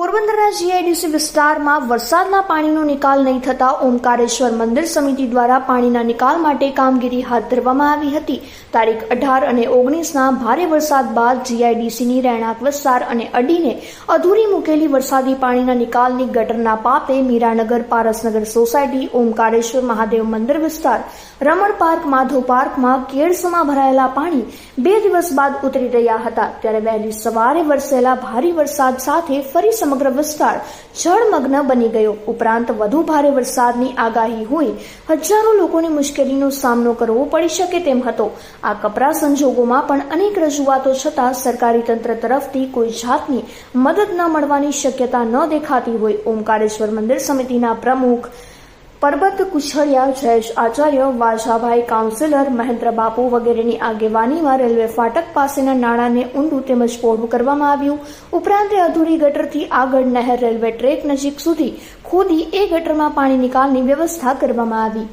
પોરબંદરના જીઆઈડીસી વિસ્તારમાં વરસાદના પાણીનો નિકાલ નહીં થતા ઓમકારેશ્વર મંદિર સમિતિ દ્વારા પાણીના નિકાલ માટે કામગીરી હાથ ધરવામાં આવી હતી. તારીખ અઢાર અને ઓગણીસના ભારે વરસાદ બાદ જીઆઈડીસીની રહેણાંક વિસ્તાર અને અડીને અધૂરી મૂકેલી વરસાદી પાણીના નિકાલની ગટરના પાપે મીરાનગર પારસનગર સોસાયટી, ઓમકારેશ્વર મહાદેવ મંદિર વિસ્તાર, રમણ પાર્ક, માધવ પાર્કમાં કેળસમાં ભરાયેલા પાણી બે દિવસ બાદ ઉતરી રહ્યા હતા. ત્યારે વહેલી સવારે વરસેલા ભારે વરસાદ સાથે ફરી સમગ્ર વિસ્તાર જળમગ્ન બની ગયો. ઉપરાંત વધુ ભારે વરસાદની આગાહી હોઈ હજારો લોકોને મુશ્કેલીનો સામનો કરવો પડી શકે તેમ હતો. આ કપરા સંજોગોમાં પણ અનેક રજૂઆતો છતાં સરકારી તંત્ર તરફથી કોઈ જાતની મદદ ન મળવાની શક્યતા ન દેખાતી હોય. ઓમકારેશ્વર મંદિર સમિતિના પ્રમુખ પરબત કુશળિયા જયેશ આચાર્ય વાઝાભાઈ કાઉન્સિલર મહેન્દ્ર બાપુ વગેરેની આગેવાનીમાં રેલવે ફાટક પાસેના નાણાંને ઊંડું તેમજ પહોળું કરવામાં આવ્યું. ઉપરાંત અધૂરી ગટરથી આગળ નહેર રેલવે ટ્રેક નજીક સુધી ખોદી એ ગટરમાં પાણી નિકાલની વ્યવસ્થા કરવામાં આવી.